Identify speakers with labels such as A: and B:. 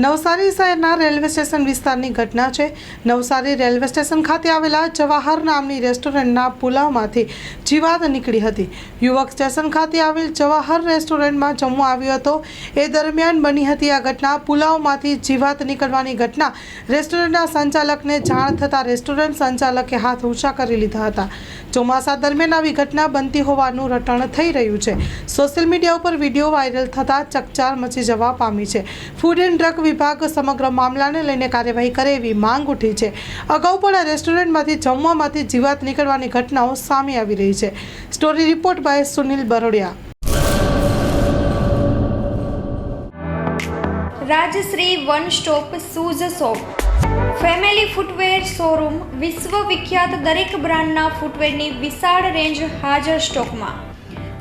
A: નવસારી શહેરના railway station વિસ્તારની ઘટના છે. નવસારી રેલવે સ્ટેશન ખાતે આવેલા જવાહર નામની રેસ્ટોરન્ટના પુલાવમાંથી જીવાત નીકળી હતી. યુવક સ્ટેશન ખાતે આવેલ જવાહર રેસ્ટોરન્ટમાં જમવા આવ્યો હતો. એ દરમિયાન બની હતી આ ઘટના. પુલાવમાંથી જીવાત નીકળવાની ઘટના રેસ્ટોરન્ટના સંચાલકને જાણ થતાં રેસ્ટોરન્ટ સંચાલકે હાથ ઊંચા કરી લીધા હતા. ચોમાસા દરમિયાન આવી ઘટના બનતી હોવાનું રટણ થઈ રહ્યું છે. સોશિયલ મીડિયા ઉપર વીડિયો વાયરલ થતાં ચકચાર મચી જવા પામી છે. ફૂડ એન્ડ ડ્રગ વિભાગ સમગ્ર મામલાને લઈને કાર્યવાહી કરે એવી માંગ ઉઠી છે. અગાઉ પણ આ રેસ્ટોરન્ટમાંથી જમવામાંથી જીવાત નીકળવાની ઘટનાઓ સામે આવી રહી છે. Story report by Sunil Barodiya.
B: Rajshree one stop shoes shop. Family footwear showroom વિશ્વ વિખ્યાત દરેક બ્રાન્ડના ફૂટવેરની વિશાળ રેન્જ હાજર સ્ટોકમાં.